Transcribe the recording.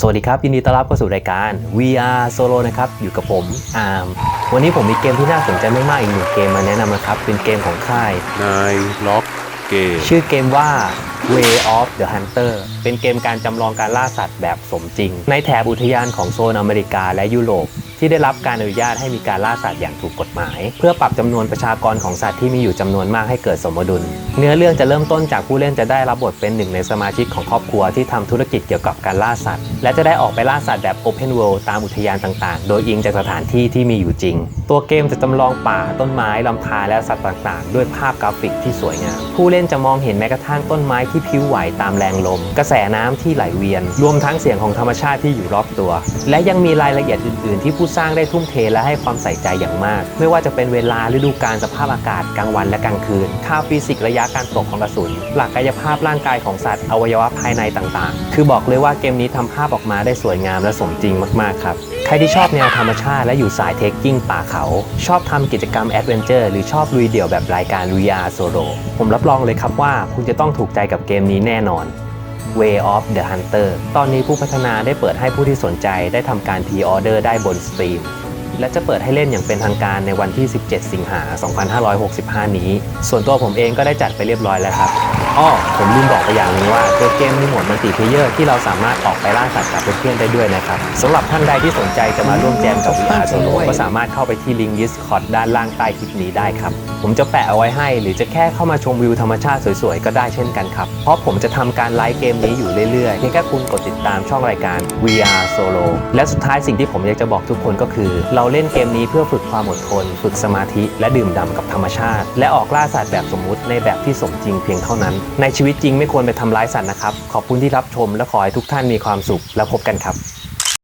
สวัสดีครับ ยินดีต้อนรับเข้าสู่รายการ VR Solo นะครับ อยู่กับผมอาร์มวันนี้ผมมีเกมที่น่าสนใจมากๆอีกหนึ่งเกมมาแนะนำนะครับ เป็นเกมของค่ายนายล็อกเกมชื่อเกมว่า Way of the Hunter เป็นเกมการจำลองการล่าสัตว์แบบสมจริง ในแถบอุทยานของโซนอเมริกาและยุโรป ที่ได้รับการอนุญาตให้มีการล่าสัตว์อย่างถูกกฎหมาย เพื่อปรับจำนวนประชากรของสัตว์ที่มีอยู่จำนวนมากให้เกิดสมดุล เนื้อเรื่องจะเริ่มต้นจากผู้เล่นจะได้รับบทเป็นหนึ่งในสมาชิกของครอบครัวที่ทำธุรกิจเกี่ยวกับการล่าสัตว์ และจะได้ออกไปล่าสัตว์แบบ Open World ตามอุทยานต่างๆ โดยอิงจากสถานที่ที่มีอยู่จริง ตัวเกมจะจำลองป่าต้นไม้ลำธารและสัตว์ต่างๆ ด้วยภาพกราฟิกที่สวยงาม ผู้เล่นจะมองเห็นแม้กระทั่งต้นไม้ที่พิ้วไหวตามแรงลม กระแสน้ำที่ไหลเวียน รวมทั้งเสียงของธรรมชาติที่อยู่รอบตัว และยังมีรายละเอียดอื่น ๆ ที่ผู้สร้างได้ทุ่มเทและให้ความใส่ใจอย่างมาก ไม่ว่าจะเป็นเวลาฤดูกาลสภาพอากาศกลางวันและกลางคืน ค่าฟิสิกส์ระยะการตกของกระสุน หลักกายภาพร่างกายของสัตว์อวัยวะภายในต่างๆ คือบอกเลยว่าเกมนี้ทำภาพออกมาได้สวยงามและสมจริงมากๆครับใครที่ชอบแนวธรรมชาติและอยู่สายเทคกิ้งป่าเขาชอบทำกิจกรรมแอดเวนเจอร์หรือชอบลุยเดี่ยวแบบรายการ VR Solo ผมรับรองเลยครับว่าคุณจะต้องถูกใจกับเกมนี้แน่นอน Way of the Hunter ตอนนี้ผู้พัฒนาได้เปิดให้ผู้ที่สนใจได้ทำการพีออเดอร์ได้บนสตรีม และจะเปิดให้เล่นอย่างเป็นทางการในวันที่ 17 สิงหา 2565 นี้ ส่วนตัวผมเองก็ได้จัดไปเรียบร้อยแล้วครับอ้อผมลืมบอกไปอย่างหนึงว่าตัวเกมมีโหมดมัลติเพลเยอร์ที่เราสามารถออกไปล่าสัตว์กับเพื่อนๆได้ด้วยนะครับสำหรับท่านใดที่สนใจจะมาร่วมแจมกับ VR Solo ก็สามารถเข้าไปที่ลิงก์ Discord ด้านล่างใต้คลิปนี้ได้ครับ ผมจะแปะเอาไว้ให้ หรือจะแค่เข้ามาชมวิวธรรมชาติสวยๆ ก็ได้เช่นกันครับ เพราะผมจะทำการไลฟ์เกมนี้อยู่เรื่อยๆเพียงแค่คุณกดติดตามช่องรายการ VR Solo และสุดท้ายสิ่งที่ผมอยากจะบอกทุกคนก็คือเราเล่นเกมนี้เพื่อฝึกความอดทน ฝึกสมาธิ และดื่มด่ำกับธรรมชาติ และออกล่าสัตว์แบบสมมุติในแบบที่สมจริงเพียงเท่านั้น ในชีวิตจริงไม่ควรไปทำร้ายสัตว์นะครับ ขอบคุณที่รับชมและขอให้ทุกท่านมีความสุขแล้วพบกันครับ